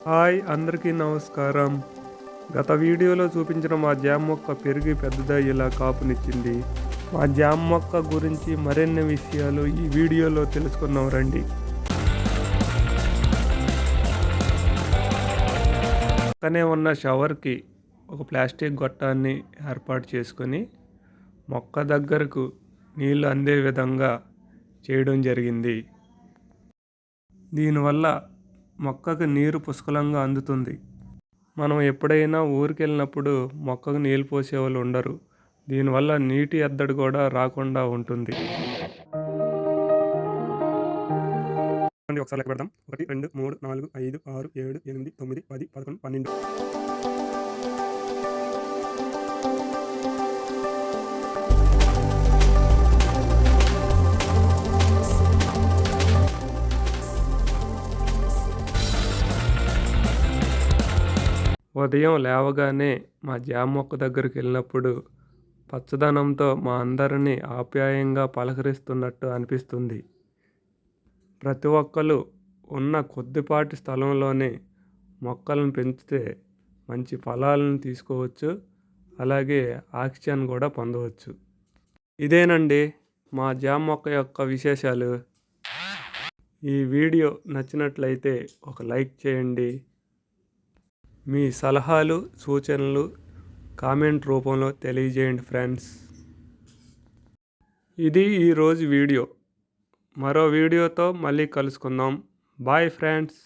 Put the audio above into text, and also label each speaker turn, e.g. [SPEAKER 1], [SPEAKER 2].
[SPEAKER 1] Hi అందరికీ నమస్కారం. గత వీడియోలో చూపించిన మా జామ్ మొక్క పెరిగి పెద్దదయ్యేలా కాపునిచ్చింది. మా జామ్ మొక్క గురించి మరిన్ని విషయాలు ఈ వీడియోలో తెలుసుకుందాం రండి. పక్కనే ఉన్న షవర్కి ఒక ప్లాస్టిక్ గొట్టాన్ని ఏర్పాటు చేసుకొని మొక్క దగ్గరకు నీళ్ళు అందే విధంగా చేయడం జరిగింది. దీనివల్ల మొక్కకు నీరు పుష్కలంగా అందుతుంది. మనం ఎప్పుడైనా ఊరికి వెళ్ళినప్పుడు మొక్కకు నీళ్ళు పోసే వాళ్ళు ఉండరు. దీనివల్ల నీటి ఎద్దడి కూడా రాకుండా ఉంటుంది. ఒకసారి లెక్క పెడదాం. ఒకటి రెండు మూడు నాలుగు ఐదు ఆరు ఏడు ఎనిమిది తొమ్మిది పది పదకొండు పన్నెండు. ఉదయం లేవగానే మా జామ మొక్క దగ్గరికి వెళ్ళినప్పుడు పచ్చదనంతో మా అందరినీ ఆప్యాయంగా పలకరిస్తున్నట్టు అనిపిస్తుంది. ప్రతి ఒక్కరు ఉన్న కొద్దిపాటి స్థలంలోనే మొక్కలను పెంచితే మంచి ఫలాలను తీసుకోవచ్చు. అలాగే ఆక్సిజన్ కూడా పొందవచ్చు. ఇదేనండి మా జామ మొక్క యొక్క విశేషాలు. ఈ వీడియో నచ్చినట్లయితే ఒక లైక్ చేయండి. మీ సలహాలు సూచనలు కామెంట్ రూపంలో తెలియజేయండి ఫ్రెండ్స్. ఇది ఈరోజు వీడియో. మరో వీడియోతో మళ్ళీ కలుసుకుందాం. Bye friends.